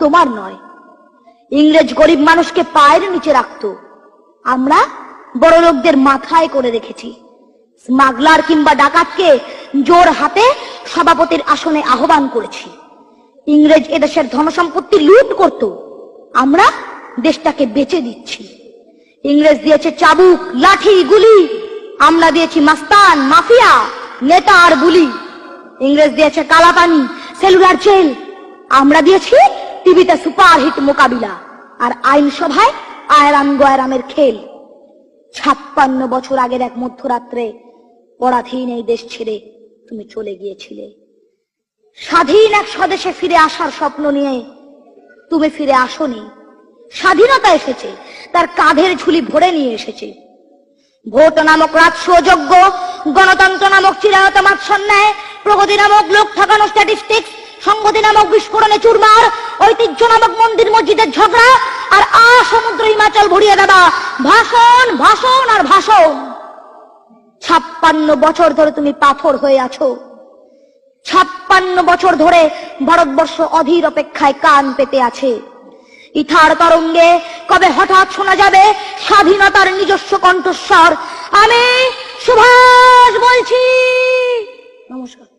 তোমার নয়। ইংরেজ গরিব মানুষকে পায়ের নিচে রাখতো। আমরা বড় লোকদের মাথায় করে রেখেছি। স্মাগলার কিংবা ডাকাতকে জোর হাতে সভাপতির আসনে আহ্বান করেছি। ইংরেজ এদেশের ধনসম্পত্তি লুট করত। আমরা দেশটাকে বেচে দিচ্ছি। ইংরেজ দিয়েছে চাবুক, লাঠি, গুলি। আমরা দিয়েছি মাস্তান, মাফিয়া, নেতা আর বুলি। ইংরেজ দিয়েছে কালাপানি, সেলুলার জেল। আমরা দিয়েছি টিভিতে সুপারহিট মোকাবিলা, আর আইনসভায় আয়রাম গয়রামের খেল। ছাপ্পান্ন বছর আগের এক মধ্যরাত্রে পরাধীন এই দেশ ছেড়ে তুমি চলে গিয়েছিলে। স্বাধীন এক স্বদেশে ফিরে আসার স্বপ্ন নিয়ে তুমি ফিরে আসনি। স্বাধীনতা এসেছে, তার কাঁধের ঝুলি ভরে নিয়ে এসেছে। ভোট নামক রাজস্বযোগ্য গণতন্ত্র নামক চিরায়ত মাৎসন্যায়, প্রগতি নামক লোক ঠকানো স্ট্যাটিস্টিক্স সংগতি নামক বিস্ফোরণে চুরমার ঐতিহ্য নামক মন্দির মসজিদের ঝগড়া আর আ সমুদ্র হিমাচল ভরিয়ে দেওয়া। ভাষণ ভাষণ আর ভাষণ। ছাপ্পান্ন বছর ধরে তুমি পাথর হয়ে আছো। ছাপ্পান্ন বছর ধরে ভারতবর্ষ অধীর অপেক্ষায় কান পেতে আছে। ইথার তরঙ্গে কবে হঠাৎ শোনা যাবে স্বাধীনতার নিজস্ব কণ্ঠস্বর? আমি সুভাষ বলছি। নমস্কার।